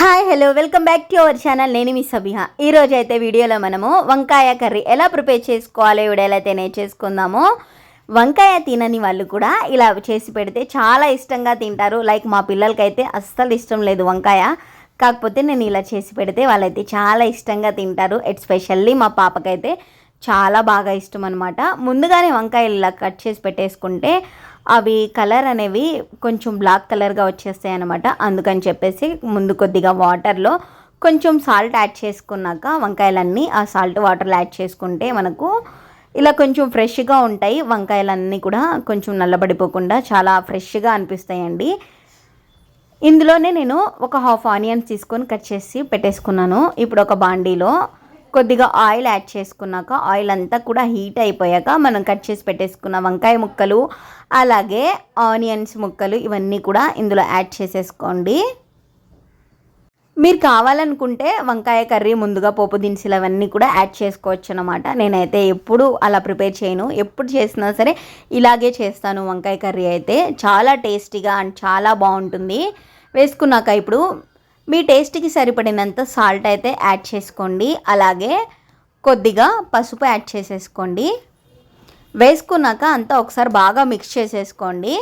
Hi hello welcome back to our channel. నేను మీ సబిహ. ఈరోజు అయితే వీడియోలో మనము వంకాయ కర్రీ ఎలా ప్రిపేర్ చేసుకోవాలో అయితే నేను చేసుకుందాము. వంకాయ తినని వాళ్ళు కూడా ఇలా చేసి పెడితే చాలా ఇష్టంగా తింటారు. లైక్ మా పిల్లలకైతే అస్సలు ఇష్టం లేదు వంకాయ. కాకపోతే నేను ఇలా చేసి పెడితే వాళ్ళైతే చాలా ఇష్టంగా తింటారు. ఎస్పెషల్లీ మా పాపకైతే చాలా బాగా ఇష్టం అనమాట ముందుగానే వంకాయలు ఇలా కట్ చేసి పెట్టేసుకుంటే అవి కలర్ అనేవి కొంచెం బ్లాక్ కలర్గా వచ్చేస్తాయి అనమాట అందుకని చెప్పేసి ముందు కొద్దిగా వాటర్లో కొంచెం సాల్ట్ యాడ్ చేసుకున్నాక వంకాయలన్నీ ఆ సాల్ట్ వాటర్లో యాడ్ చేసుకుంటే మనకు ఇలా కొంచెం ఫ్రెష్గా ఉంటాయి. వంకాయలన్నీ కూడా కొంచెం నల్లబడిపోకుండా చాలా ఫ్రెష్గా అనిపిస్తాయండి. ఇందులోనే నేను ఒక హాఫ్ ఆనియన్స్ తీసుకొని కట్ చేసి పెట్టేసుకున్నాను. ఇప్పుడు ఒక బాండీలో కొద్దిగా ఆయిల్ యాడ్ చేసుకున్నాక ఆయిల్ అంతా కూడా హీట్ అయిపోయాక మనం కట్ చేసి పెట్టేసుకున్న వంకాయ ముక్కలు అలాగే ఆనియన్స్ ముక్కలు ఇవన్నీ కూడా ఇందులో యాడ్ చేసేసుకోండి. మీరు కావాలనుకుంటే వంకాయ కర్రీ ముందుగా పోపు దినుసులు అవన్నీ కూడా యాడ్ చేసుకోవచ్చు అనమాట నేనైతే ఎప్పుడు అలా ప్రిపేర్ చేయను. ఎప్పుడు చేసినా సరే ఇలాగే చేస్తాను వంకాయ కర్రీ అయితే. చాలా టేస్టీగా అండ్ చాలా బాగుంటుంది. వేసుకున్నాక ఇప్పుడు మీ టేస్ట్కి సరిపడినంత సాల్ట్ అయితే యాడ్ చేసుకోండి. అలాగే కొద్దిగా పసుపు యాడ్ చేసేసుకోండి. వేసుకున్నాక అంతా ఒకసారి బాగా మిక్స్ చేసేసుకోండి.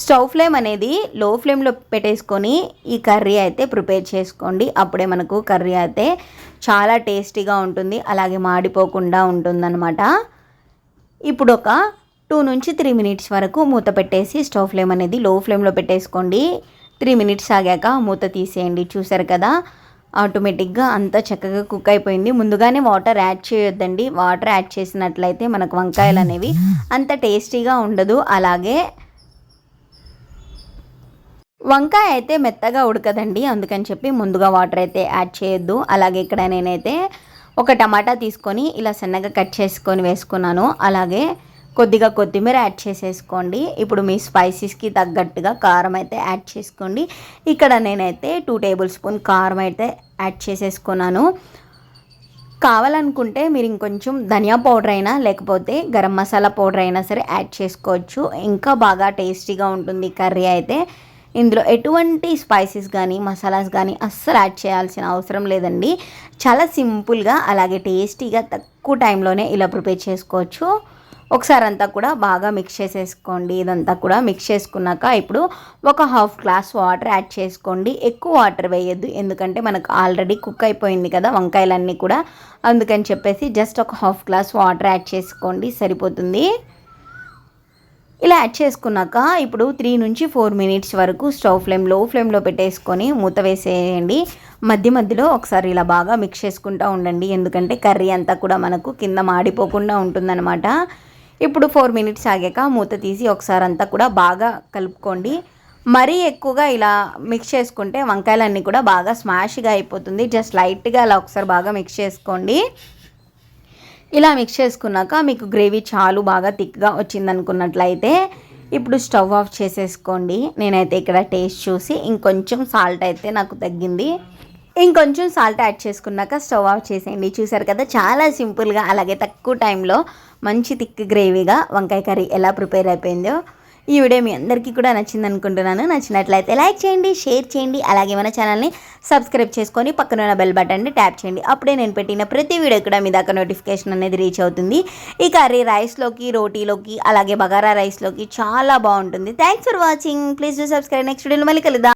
స్టవ్ ఫ్లేమ్ అనేది లో ఫ్లేమ్లో పెట్టేసుకొని ఈ కర్రీ అయితే ప్రిపేర్ చేసుకోండి. అప్పుడే మనకు కర్రీ అయితే చాలా టేస్టీగా ఉంటుంది. అలాగే మాడిపోకుండా ఉంటుందన్నమాట. ఇప్పుడు ఒక టూ నుంచి త్రీ మినిట్స్ వరకు మూత పెట్టేసి స్టవ్ ఫ్లేమ్ అనేది లో ఫ్లేమ్లో పెట్టేసుకోండి. త్రీ మినిట్స్ ఆగాక మూత తీసేయండి. చూసారు కదా? ఆటోమేటిక్గా అంతా చక్కగా కుక్ అయిపోయింది. ముందుగానే వాటర్ యాడ్ చేయొద్దండి. వాటర్ యాడ్ చేసినట్లయితే మనకు వంకాయలు అనేవి అంత టేస్టీగా ఉండదు. అలాగే వంకాయ అయితే మెత్తగా ఉడకదండి. అందుకని చెప్పి ముందుగా వాటర్ అయితే యాడ్ చేయొద్దు. అలాగే ఇక్కడ నేనైతే ఒక టమాటా తీసుకొని ఇలా సన్నగా కట్ చేసుకొని వేసుకున్నాను. అలాగే కొద్దిగా కొత్తిమీర యాడ్ చేసేసుకోండి. ఇప్పుడు మీ స్పైసీస్కి తగ్గట్టుగా కారం అయితే యాడ్ చేసుకోండి. ఇక్కడ నేనైతే టూ టేబుల్ స్పూన్ కారం అయితే యాడ్ చేసేసుకున్నాను. కావాలనుకుంటే మీరు ఇంకొంచెం ధనియా పౌడర్ అయినా లేకపోతే గరం మసాలా పౌడర్ అయినా సరే యాడ్ చేసుకోవచ్చు. ఇంకా బాగా టేస్టీగా ఉంటుంది కర్రీ అయితే. ఇందులో ఎటువంటి స్పైసెస్ కానీ మసాలాస్ కానీ అస్సలు యాడ్ చేయాల్సిన అవసరం లేదండి. చాలా సింపుల్గా అలాగే టేస్టీగా తక్కువ టైంలోనే ఇలా ప్రిపేర్ చేసుకోవచ్చు. ఒకసారి అంతా కూడా బాగా మిక్స్ చేసేసుకోండి. ఇదంతా కూడా మిక్స్ చేసుకున్నాక ఇప్పుడు ఒక హాఫ్ గ్లాస్ వాటర్ యాడ్ చేసుకోండి. ఎక్కువ వాటర్ వేయద్దు. ఎందుకంటే మనకు ఆల్రెడీ కుక్ అయిపోయింది కదా వంకాయలన్నీ కూడా. అందుకని చెప్పేసి జస్ట్ ఒక హాఫ్ గ్లాస్ వాటర్ యాడ్ చేసుకోండి. సరిపోతుంది. ఇలా యాడ్ చేసుకున్నాక ఇప్పుడు త్రీ నుంచి ఫోర్ మినిట్స్ వరకు స్టవ్ ఫ్లేమ్లో ఫ్లేమ్లో పెట్టేసుకొని మూత వేసేయండి. మధ్య మధ్యలో ఒకసారి ఇలా బాగా మిక్స్ చేసుకుంటూ ఉండండి. ఎందుకంటే కర్రీ అంతా కూడా మనకు కింద మాడిపోకుండా ఉంటుందన్నమాట. ఇప్పుడు ఫోర్ మినిట్స్ ఆగాక మూత తీసి ఒకసారి అంతా కూడా బాగా కలుపుకోండి. మరీ ఎక్కువగా ఇలా మిక్స్ చేసుకుంటే వంకాయలన్నీ కూడా బాగా స్మాష్గా అయిపోతుంది. జస్ట్ లైట్గా అలా ఒకసారి బాగా మిక్స్ చేసుకోండి. ఇలా మిక్స్ చేసుకున్నాక మీకు గ్రేవీ చాలు బాగా థిక్గా వచ్చిందనుకున్నట్లయితే ఇప్పుడు స్టవ్ ఆఫ్ చేసేసుకోండి. నేనైతే ఇక్కడ టేస్ట్ చూసి ఇంకొంచెం సాల్ట్ అయితే నాకు తగ్గింది. ఇంకొంచెం సాల్ట్ యాడ్ చేసుకున్నాక స్టవ్ ఆఫ్ చేసేయండి. చూసారు కదా చాలా సింపుల్గా అలాగే తక్కువ టైంలో మంచి థిక్ గ్రేవీగా వంకాయ కర్రీ ఎలా ప్రిపేర్ అయిపోయిందో ఈ వీడియో మీ అందరికీ కూడా నచ్చింది అనుకుంటున్నాను. నచ్చినట్లయితే లైక్ చేయండి షేర్ చేయండి అలాగే మన ఛానల్ని సబ్స్క్రైబ్ చేసుకొని పక్కన ఉన్న బెల్ బటన్ని ట్యాప్ చేయండి. అప్పుడే నేను పెట్టిన ప్రతి వీడియో కూడా మీ దాకా నోటిఫికేషన్ అనేది రీచ్ అవుతుంది. ఈ కర్రీ రైస్లోకి రోటీలోకి అలాగే బగారా రైస్లోకి చాలా బాగుంటుంది. Thanks for watching please do subscribe next వీడియోలో మళ్ళీ కలుద్దాం.